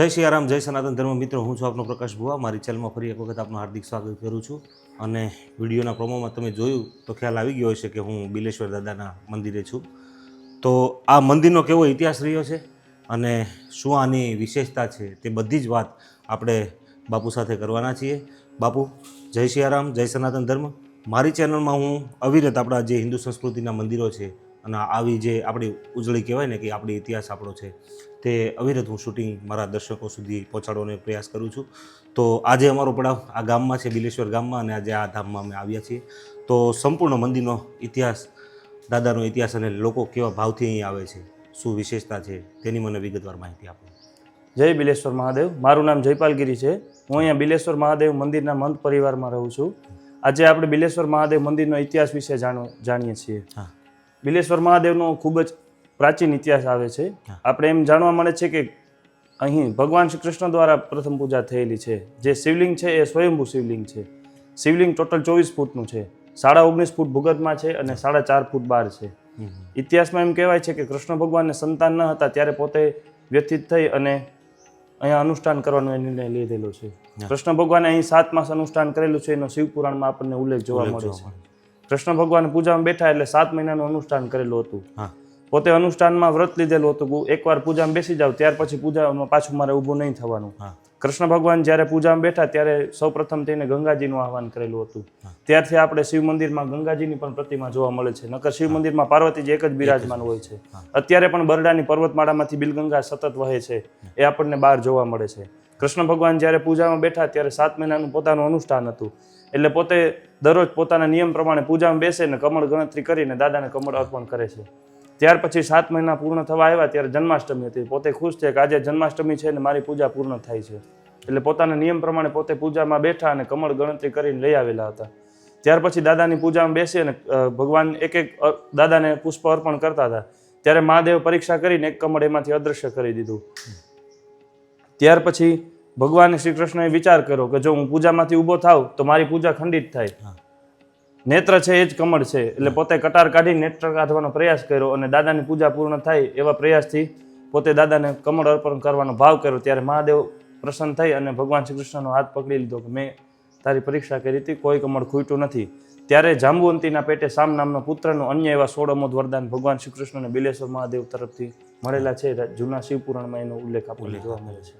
જય સિયારામ જય સનાતન ધર્મ મિત્રો, હું છું આપનો પ્રકાશ ભુવા. મારી ચેનલમાં ફરી એક વખત આપનું હાર્દિક સ્વાગત કરું છું અને વિડીયોના પ્રોમોમાં તમે જોયું તો ખ્યાલ આવી ગયો હશે કે હું બિલેશ્વર દાદાના મંદિરે છું. તો આ મંદિરનો કેવો ઇતિહાસ રહ્યો છે અને શું આની વિશેષતા છે તે બધી જ વાત આપણે બાપુ સાથે કરવાના છીએ. બાપુ, જય સિયારામ જય સનાતન ધર્મ. મારી ચેનલમાં હું અવિરત આપણા જે હિન્દુ સંસ્કૃતિના મંદિરો છે અને આવી જે આપણી ઉજળી કહેવાય ને કે આપણી ઇતિહાસ આપણો છે તે અવિરત હું શૂટિંગ મારા દર્શકો સુધી પહોંચાડવાનો પ્રયાસ કરું છું. તો આજે અમારો પડાવ આ ગામમાં છે બિલેશ્વર ગામમાં અને આજે આ ધામમાં અમે આવ્યા છીએ. તો સંપૂર્ણ મંદિરનો ઇતિહાસ દાદાનો ઇતિહાસ અને લોકો કેવા ભાવથી અહીં આવે છે શું વિશેષતા છે તેની મને વિગતવાર માહિતી આપો. જય બિલેશ્વર મહાદેવ. મારું નામ જયપાલગીરી છે. હું અહીંયા બિલેશ્વર મહાદેવ મંદિરના મંત પરિવારમાં રહું છું. આજે આપણે બિલેશ્વર મહાદેવ મંદિરનો ઇતિહાસ વિશે જાણો જાણીએ છીએ. હા. બિલેશ્વર મહાદેવનો ખૂબ જ પ્રાચીન ઇતિહાસ આવે છે. આપણે એમ જાણવા મળે છે કે અહીં ભગવાન શ્રી કૃષ્ણ દ્વારા પ્રથમ પૂજા થયેલી છે. જે શિવલિંગ છે એ સ્વયંભૂ શિવલિંગ છે. શિવલિંગ ટોટલ ચોવીસ ફૂટનું છે. સાડા ઓગણીસ ફૂટ ભૂગતમાં છે અને સાડા ચાર ફૂટ બાર છે. ઇતિહાસમાં એમ કહેવાય છે કે કૃષ્ણ ભગવાનને સંતાન ન હતા ત્યારે પોતે વ્યથિત થઈ અને અહીંયા અનુષ્ઠાન કરવાનો નિર્ણય લીધેલો છે. કૃષ્ણ ભગવાને અહીં સાત માસ અનુષ્ઠાન કરેલું છે. એનો શિવ પુરાણમાં આપણને ઉલ્લેખ જોવા મળે છે. કૃષ્ણ ભગવાન પૂજામાં બેઠા એટલે સાત મહિનાનું અનુષ્ઠાન કરેલું હતું. પોતે અનુષ્ઠાનમાં વ્રત લીધેલું હતું. કે એકવાર પૂજામાં બેસી જાવ ત્યાર પછી પૂજામાં પાછું મારે ઊભું નહીં થવાનું. કૃષ્ણ ભગવાન જ્યારે પૂજામાં બેઠા ત્યારે સૌ પ્રથમ તેને ગંગાજીનું આહવાન કરેલું હતું. ત્યારથી આપણે શિવ મંદિરમાં ગંગાજીની પણ પ્રતિમા જોવા મળે છે. નકર શિવ મંદિરમાં પાર્વતીજી એક જ બિરાજમાન હોય છે. અત્યારે પણ બરડાની પર્વતમાળામાંથી બિલગંગા સતત વહે છે. એ આપણને બહાર જોવા મળે છે. કૃષ્ણ ભગવાન જ્યારે પૂજામાં બેઠા ત્યારે સાત મહિનાનું પોતાનું અનુષ્ઠાન હતું. એટલે પોતે દરરોજ પોતાના નિયમ પ્રમાણે પૂજામાં બેસે ને કમળ ગણતરી કરીને દાદાને કમળ અર્પણ કરે છે. ત્યાર પછી સાત મહિના પૂર્ણ થવા આવ્યા ત્યારે જન્માષ્ટમી હતી. પોતે ખુશ છે કે આજે જન્માષ્ટમી છે ને મારી પૂજા પૂર્ણ થાય છે. એટલે પોતાના નિયમ પ્રમાણે પોતે પૂજામાં બેઠા અને કમળ ગણતરી કરીને લઈ આવેલા હતા. ત્યાર પછી દાદાની પૂજામાં બેસી અને ભગવાન એક એક દાદાને પુષ્પ અર્પણ કરતા હતા. ત્યારે મહાદેવ પરીક્ષા કરીને એક કમળ એમાંથી અદૃશ્ય કરી દીધું. ત્યાર પછી ભગવાન શ્રી કૃષ્ણએ વિચાર કર્યો કે જો હું પૂજામાંથી ઊભો થાવ તો મારી પૂજા ખંડિત થાય. નેત્ર છે એ જ કમળ છે. એટલે પોતે કટાર કાઢી નેત્ર કાઢવાનો પ્રયાસ કર્યો અને દાદાની પૂજા પૂર્ણ થાય એવા પ્રયાસથી પોતે દાદાને કમળ અર્પણ કરવાનો ભાવ કર્યો. ત્યારે મહાદેવ પ્રસન્ન થઈ અને ભગવાન શ્રી કૃષ્ણનો હાથ પકડી લીધો કે મેં તારી પરીક્ષા કરી હતી કોઈ કમળ ખૂટ્યું નથી. ત્યારે જાંબુવંતીના પેટે સામ નામના પુત્રનું અન્ય એવા સોળમોદ વરદાન ભગવાન શ્રી કૃષ્ણને બિલેશ્વર મહાદેવ તરફથી મળેલા છે. જૂના શિવપુરાણમાં એનો ઉલ્લેખ આપણને જોવા મળે છે.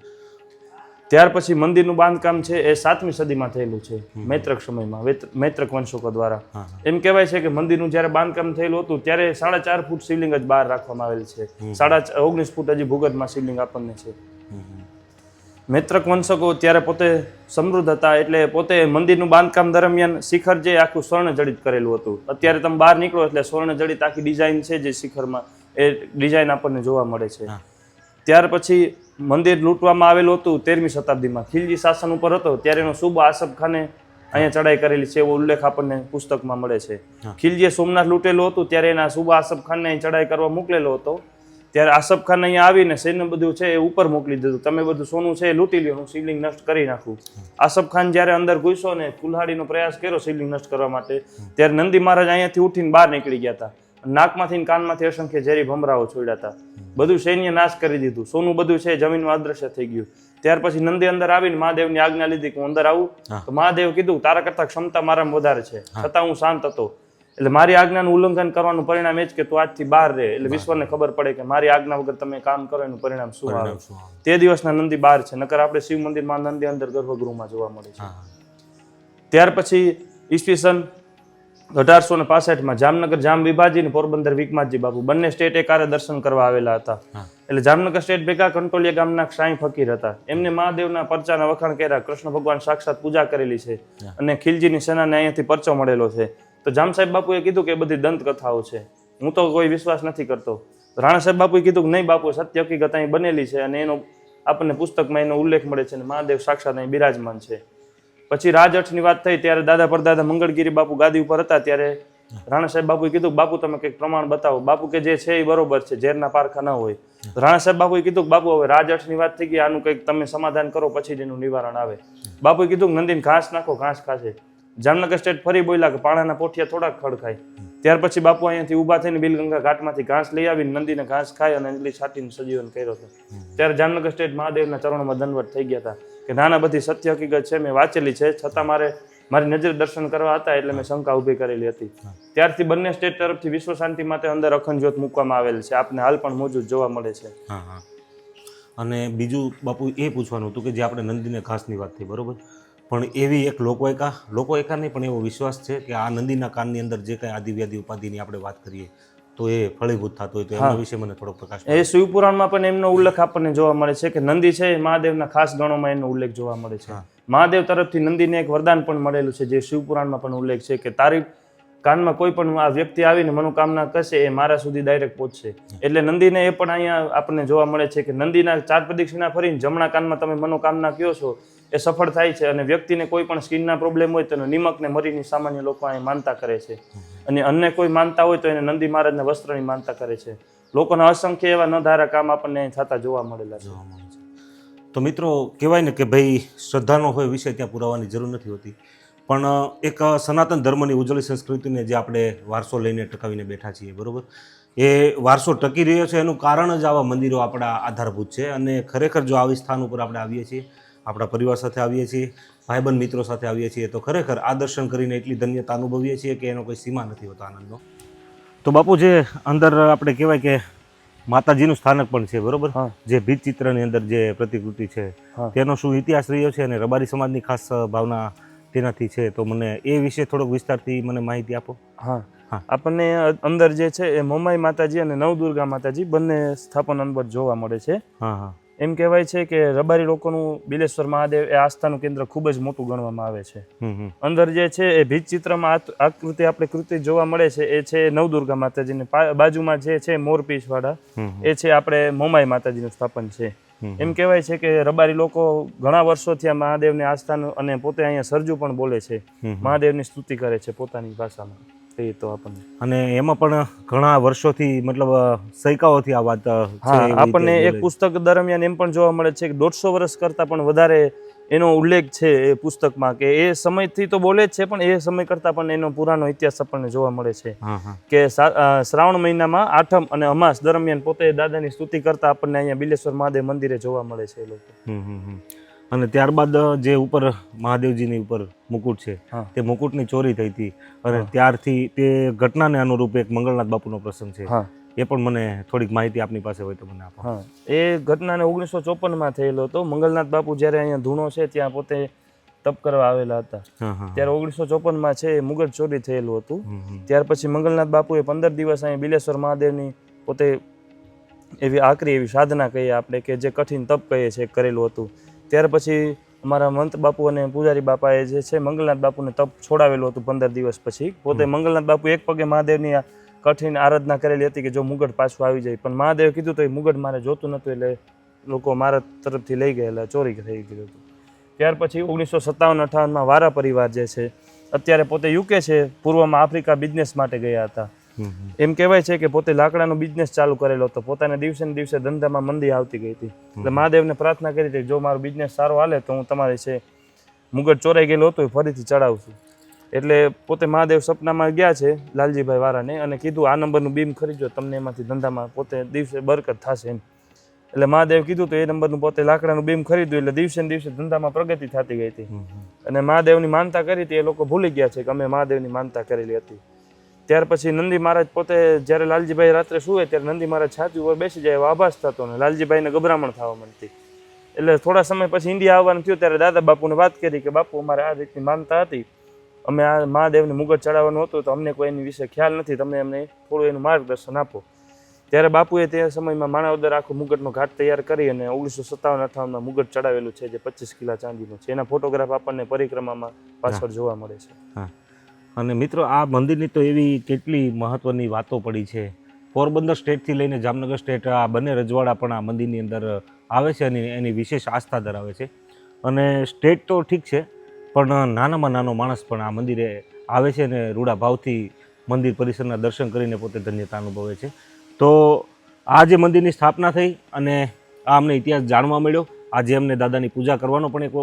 ત્યાર પછી મંદિરનું બાંધકામ છે એ સાતમી સદીમાં થયેલું છે મૈત્રક સમયમાં મૈત્રક વંશકો દ્વારા. એમ કહેવાય છે કે મંદિરનું જ્યારે બાંધકામ થયેલું હતું ત્યારે સાડા ચાર ફૂટ શિવલિંગ જ બહાર રાખવામાં આવેલ છે. સાડા ઓગણીસ ફૂટ હજી ભૂગર્ભમાં શિવલિંગ આપણને છે. મૈત્રક વંશકો ત્યારે પોતે સમૃદ્ધ હતા એટલે પોતે મંદિરનું બાંધકામ દરમિયાન શિખર જે આખું સ્વર્ણ જડિત કરેલું હતું. અત્યારે તમે બહાર નીકળો એટલે સ્વર્ણ જડિત આખી ડિઝાઇન છે જે શિખરમાં એ ડિઝાઇન આપણને જોવા મળે છે. ત્યાર પછી મંદિર લૂંટવામાં આવેલું હતું તેરમી શતાબ્દીમાં. ખિલજી શાસન ઉપર હતો ત્યારે એનો શુભ આસફ ખાને અહીંયા ચડાઈ કરેલી છે એવો ઉલ્લેખ આપણને પુસ્તકમાં મળે છે. ખિલજીએ સોમનાથ લૂંટેલું હતું ત્યારે એના શુભ આસફ ખાનને અહીં ચડાઈ કરવા મોકલેલો હતો. ત્યારે આસફ ખાન અહીંયા આવીને સૈન્ય બધું છે એ ઉપર મોકલી દીધું. તમે બધું સોનું છે એ લૂંટી લ્યો હું શિવલિંગ નષ્ટ કરી નાખું. આસફ ખાન જ્યારે અંદર ઘૂસ્યો ને કુલ્હાડીનો પ્રયાસ કર્યો શિવલિંગ નષ્ટ કરવા માટે ત્યારે નંદી મહારાજ અહીંયાથી ઉઠીને બહાર નીકળી ગયા હતા. નાકમાંથી કાનમાંથી અસંખ્ય ઝેરી ભમરાઓ છોડ્યા હતા. બધું સૈન્ય નાશ કરી દીધું. સોનું બધું છે જમીનમાં અદ્રશ્ય થઈ ગયું. ત્યાર પછી નંદી અંદર આવીને મહાદેવની આજ્ઞા લીધી કે હું અંદર આવું. તો મહાદેવ કીધું તારા કરતા ક્ષમતા મારામાં વધારે છે. છતાં હું શાંત હતો. એટલે મારી આજ્ઞાનું ઉલ્લંઘન કરવાનું પરિણામ એ જ કે તું આજથી બહાર રહે. એટલે વિશ્વને ખબર પડે કે મારી આજ્ઞા વગર તમે કામ કરો એનું પરિણામ શું આવે? તે દિવસના નંદી બહાર છે. નકર આપણે શિવ મંદિરમાં નંદી અંદર ગર્ભગૃહમાં જોવા મળે છે. ત્યાર પછી ઈસવીસન અઢારસો ને પાસઠમાં જામનગર જામ વિભાજી ને પોરબંદર વિકમાજી બાપુ. બંને સ્ટેટ એકારે દર્શન કરવા આવેલા હતા. એટલે જામનગર સ્ટેટ ભેગા કંટોલિયા ગામના સાંઈ ફકીર હતા. એમને મહાદેવના પરચાના વખાણ કર્યા કૃષ્ણ ભગવાન સાક્ષાત પૂજા કરેલી છે અને ખિલજીની સેનાને અહીંયાથી પરચો મળેલો છે. તો જામ સાહેબ બાપુએ કીધું કે એ બધી દંત કથાઓ છે. હું તો કોઈ વિશ્વાસ નથી કરતો. રાણા સાહેબ બાપુએ કીધું કે નહીં બાપુ સત્ય હકીકત અહીં બનેલી છે અને એનો આપણને પુસ્તકમાં એનો ઉલ્લેખ મળે છે અને મહાદેવ સાક્ષાત અહીં બિરાજમાન છે. પછી રાજઅઠની વાત થઈ ત્યારે દાદા પરદાદા મંગળગીરી બાપુ ગાદી ઉપર હતા ત્યારે રાણા સાહેબ બાપુએ કીધું બાપુ, તમે કંઈક પ્રમાણ બતાવો. બાપુ કે, જે છે એ બરોબર છે, ઝેરના પારખા ન હોય. રાણા સાહેબ બાપુએ કીધું કે, બાપુ, હવે રાજઅઠની વાત થઈ ગઈ, આનું કંઈક તમે સમાધાન કરો, પછી જ એનું નિવારણ આવે. બાપુએ કીધું કે, નંદીને, ઘાસ નાખો, ઘાસ ખાશે. જામનગર સ્ટેટ ફરી બોલ્યા કે, પાણાના પોઠિયા થોડાક ખડ ખાય ત્યાર પછી બાપુ અહીંયાથી ઊભા થઈને બિલગંગા ઘાટમાંથી ઘાસ લઈ આવીને નંદીને ઘાસ ખાઈ અને અંજલી છાટીને સજીવન કર્યો હતો. ત્યારે જામનગર સ્ટેટ મહાદેવના ચરણોમાં દંડવટ થઈ ગયા હતા કે નાના બધી સત્ય હકીકત છે, મેં વાંચેલી છે, છતાં મારે, મારી નજર દર્શન કરવા હતા એટલે મેં શંકા ઊભી કરેલી હતી. ત્યારથી બંને સ્ટેટ તરફથી વિશ્વ શાંતિ માટે અંદર અખંડ જ્યોત મૂકવામાં આવેલ છે. આપને હાલ પણ મોજૂદ જોવા મળે છે. અને બીજું બાપુ એ પૂછવાનું હતું કે જે આપણે નંદીને ઘાસની વાત થઈ, બરોબર? પણ એવી એક લોકો એકા લોકો એકા નહીં પણ એવો વિશ્વાસ છે કે આ નંદીના કાનની અંદર જે કાંઈ આદિવ્યાધિ ઉપાધિની આપણે વાત કરીએ તો એ ફળીભૂત થતો હોય તો એના વિશે મને થોડો પ્રકાશ એ શિવપુરાણમાં પણ એમનો ઉલ્લેખ આપણને જોવા મળે છે કે નંદી છે એ મહાદેવના ખાસ ગણોમાં એનો ઉલ્લેખ જોવા મળે છે. મહાદેવ તરફથી નંદીને એક વરદાન પણ મળેલું છે જે શિવપુરાણમાં પણ ઉલ્લેખ છે કે તારી કાનમાં કોઈ પણ આ વ્યક્તિ આવીને મનોકામના કરશે એ મારા સુધી ડાયરેક્ટ પહોંચશે. એટલે નંદીને એ પણ અહીંયા આપણને જોવા મળે છે કે નંદીના ચાર પ્રદક્ષિણા ફરીને જમણા કાનમાં તમે મનોકામના કહો છો એ સફળ થાય છે અને વ્યક્તિને કોઈ પણ સ્કિનના પ્રોબ્લેમ હોય તો એને નિમકને મરીની સામાન્ય લોકો અહીં માનતા કરે છે. અને અન્ય કોઈ માનતા હોય તો એને નંદી મહારાજના વસ્ત્રની માનતા કરે છે. લોકોના અસંખ્ય એવા ન ધારા કામ આપણને અહીં થતા જોવા મળેલા છે. તો મિત્રો, કહેવાય ને કે ભાઈ, શ્રદ્ધાનો હોય વિષય ત્યાં પુરાવાની જરૂર નથી હોતી. પણ એક સનાતન ધર્મની ઉજળી સંસ્કૃતિને જે આપણે વારસો લઈને ટકાવીને બેઠા છીએ, બરોબર? એ વારસો ટકી રહ્યો છે, એનું કારણ જ આવા મંદિરો આપણા આધારભૂત છે. અને ખરેખર જો આવી સ્થાન ઉપર આપણે આવીએ છીએ આપણા પરિવાર સાથે આવીએ છીએ ભાઈબંધ મિત્રો સાથે આવીએ છીએ તો ખરેખર આ દર્શન કરીને એટલી ધન્યતા અનુભવીએ છીએ કે એનો કોઈ સીમા નથી હોતો આનંદનો. તો બાપુ જે અંદર આપણે કહેવાય કે માતાજીનું સ્થાનક પણ છે બરોબર. જે ભીત ચિત્રની અંદર જે પ્રતિકૃતિ છે તેનો શું ઇતિહાસ રહ્યો છે અને રબારી સમાજની ખાસ ભાવના તેનાથી છે? તો મને એ વિશે થોડોક વિસ્તારથી મને માહિતી આપો. હા. હા. આપણને અંદર જે છે એ મોમાઈ માતાજી અને નવદુર્ગા માતાજી બંને સ્થાપન અંદર જોવા મળે છે. હા હા. એમ કહેવાય છે કે રબારી લોકોનું બિલેશ્વર મહાદેવ એ આસ્થાનું કેન્દ્ર ખૂબ જ મોટું ગણવામાં આવે છે. અંદર જે છે એ ભીત ચિત્રમાં આકૃતિ આપણે કૃતિ જોવા મળે છે એ છે નવદુર્ગા માતાજીની બાજુમાં જે છે મોરપીસ વાળા એ છે આપણે મોમાઈ માતાજીનું સ્થાપન છે. એમ કહેવાય છે કે રબારી લોકો ઘણા વર્ષોથી આ મહાદેવની આસ્થાનું અને પોતે અહીંયા સરજુ પણ બોલે છે. મહાદેવની સ્તુતિ કરે છે પોતાની ભાષામાં. કહીએ તો આપણને. અને એમાં પણ ઘણા વર્ષોથી મતલબ સૈકાઓથી આ વાત આપણને એક પુસ્તક દરમિયાન એમ પણ જોવા મળે છે કે દોઢસો વર્ષ કરતાં પણ વધારે એનો ઉલ્લેખ છે એ પુસ્તકમાં કે એ સમયથી તો બોલે જ છે પણ એ સમય કરતાં પણ એનો પુરાનો ઇતિહાસ આપણને જોવા મળે છે. કે શ્રાવણ મહિનામાં આઠમ અને અમાસ દરમિયાન પોતે દાદાની સ્તુતિ કરતા આપણને અહીંયા બિલેશ્વર મહાદેવ મંદિરે જોવા મળે છે એ લોકો. અને ત્યારબાદ જે ઉપર મહાદેવજીની ઉપર મુકુટ છે. તે મુકુટની ચોરી થઈ હતી. અને ત્યારથી તે ઘટનાને અનુરૂપ એક મંગળનાથ બાપુનો પ્રસંગ છે. એ પણ મને થોડીક માહિતી આપની પાસે હોય તો મને આપો. એ ઘટનાને ઓગણીસો ચોપનમાં થયેલો હતો. મંગલનાથ બાપુ જ્યારે અહીંયા ધૂણો છે ત્યાં પોતે તપ કરવા આવેલા હતા. ત્યારે ઓગણીસો ચોપનમાં છે એ મુગટ ચોરી થયેલું હતું. ત્યાર પછી મંગલનાથ બાપુએ પંદર દિવસ અહીં બિલેશ્વર મહાદેવની પોતે એવી આકરી એવી સાધના કહીએ આપણે કે જે કઠિન તપ કહીએ છે કરેલું હતું. ત્યાર પછી અમારા મંત બાપુ અને પૂજારી બાપાએ જે છે મંગલનાથ બાપુને તપ છોડાવેલું હતું પંદર દિવસ પછી. પોતે મંગલનાથ બાપુ એક પગે મહાદેવની આ કઠિન આરાધના કરેલી હતી કે જો મુગટ પાછું આવી જાય. પણ મહાદેવે કીધું તો એ મુગટ મારે જોતું નહોતું એટલે લોકો મારા તરફથી લઈ ગયેલા ચોરી થઈ ગયું હતું. ત્યાર પછી ઓગણીસો સત્તાવન અઠાવનમાં વારા પરિવાર જે છે અત્યારે પોતે યુકે છે પૂર્વમાં આફ્રિકા બિઝનેસ માટે ગયા હતા. એમ કહેવાય છે કે પોતે લાકડાનો બિઝનેસ ચાલુ કરેલો હતો. પોતાને દિવસે ને દિવસે ધંધામાં મંદી આવતી ગઈ હતી. એટલે મહાદેવને પ્રાર્થના કરી હતી જો મારો બિઝનેસ સારો હાલે તો હું તમારે છે મુગટ ચોરાઈ ગયેલો હતો એ ફરીથી ચડાવશું એટલે પોતે મહાદેવ સપનામાં ગયા છે લાલજીભાઈ વારાને અને કીધું આ નંબરનું બીમ ખરીદજો તમને એમાંથી ધંધામાં પોતે દિવસે બરકત થશે એમ. એટલે મહાદેવ કીધું તો એ નંબરનું પોતે લાકડાનું બીમ ખરીદ્યું એટલે દિવસે ને દિવસે ધંધામાં પ્રગતિ થતી ગઈ હતી. અને મહાદેવની માનતા કરી હતી એ લોકો ભૂલી ગયા છે કે અમે મહાદેવની માનતા કરેલી હતી. ત્યાર પછી નંદી મહારાજ પોતે જ્યારે લાલજીભાઈ રાત્રે સુવે ત્યારે નંદી મહારાજ છાતી ઉપર બેસી જાય એવો આભાસ થતો ને લાલજીભાઈને ગભરામણ થવા માંડતી. એટલે થોડા સમય પછી ઇન્ડિયા આવવાનું થયું ત્યારે દાદા બાપુને વાત કરી કે બાપુ અમારે આ રીતની માનતા હતી. અમે આ મહાદેવને મુગટ ચડાવવાનું હતું તો અમને કોઈ એની વિશે ખ્યાલ નથી તમે અમને થોડું એનું માર્ગદર્શન આપો. ત્યારે બાપુએ તે સમયમાં માણાવદર આખો મુગટનો ઘાટ તૈયાર કરી અને ઓગણીસો સત્તાવન અઠાવનમાં મુગટ ચડાવેલું છે જે પચીસ કિલા ચાંદીનું છે. એના ફોટોગ્રાફ આપણને પરિક્રમામાં પાછળ જોવા મળે છે. અને મિત્રો, આ મંદિરની તો એવી કેટલી મહત્ત્વની વાતો પડી છે. પોરબંદર સ્ટેટથી લઈને જામનગર સ્ટેટ આ બંને રજવાડા પણ આ મંદિરની અંદર આવે છે અને એની વિશેષ આસ્થા ધરાવે છે. અને સ્ટેટ તો ઠીક છે, પણ નાનામાં નાનો માણસ પણ આ મંદિરે આવે છે અને રૂડા ભાવથી મંદિર પરિસરના દર્શન કરીને પોતે ધન્યતા અનુભવે છે. તો આ જે મંદિરની સ્થાપના થઈ અને આ અમને ઇતિહાસ જાણવા મળ્યો. આજે અમને દાદાની પૂજા કરવાનો પણ એક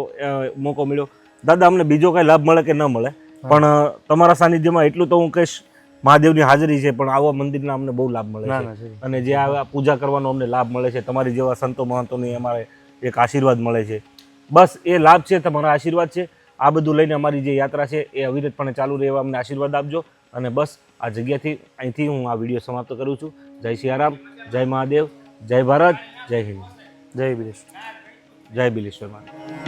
મોકો મળ્યો. દાદા, અમને બીજો કાંઈ લાભ મળે કે ન મળે? પણ તમારા સાનિધ્યમાં એટલું તો હું કહીશ મહાદેવની હાજરી છે પણ આવા મંદિરના અમને બહુ લાભ મળે છે. અને જે આ પૂજા કરવાનો અમને લાભ મળે છે તમારી જેવા સંતો મહંતોની અમારે એક આશીર્વાદ મળે છે. બસ એ લાભ છે તમારા આશીર્વાદ છે. આ બધું લઈને અમારી જે યાત્રા છે એ અવિરતપણે ચાલુ રહેવા અમને આશીર્વાદ આપજો. અને બસ આ જગ્યાથી અહીંથી હું આ વીડિયો સમાપ્ત કરું છું. જય સિયારામ જય મહાદેવ જય ભારત જય હિન્દ. જય બિલેશ્વર. જય બિલેશ્વર મહાદેવ.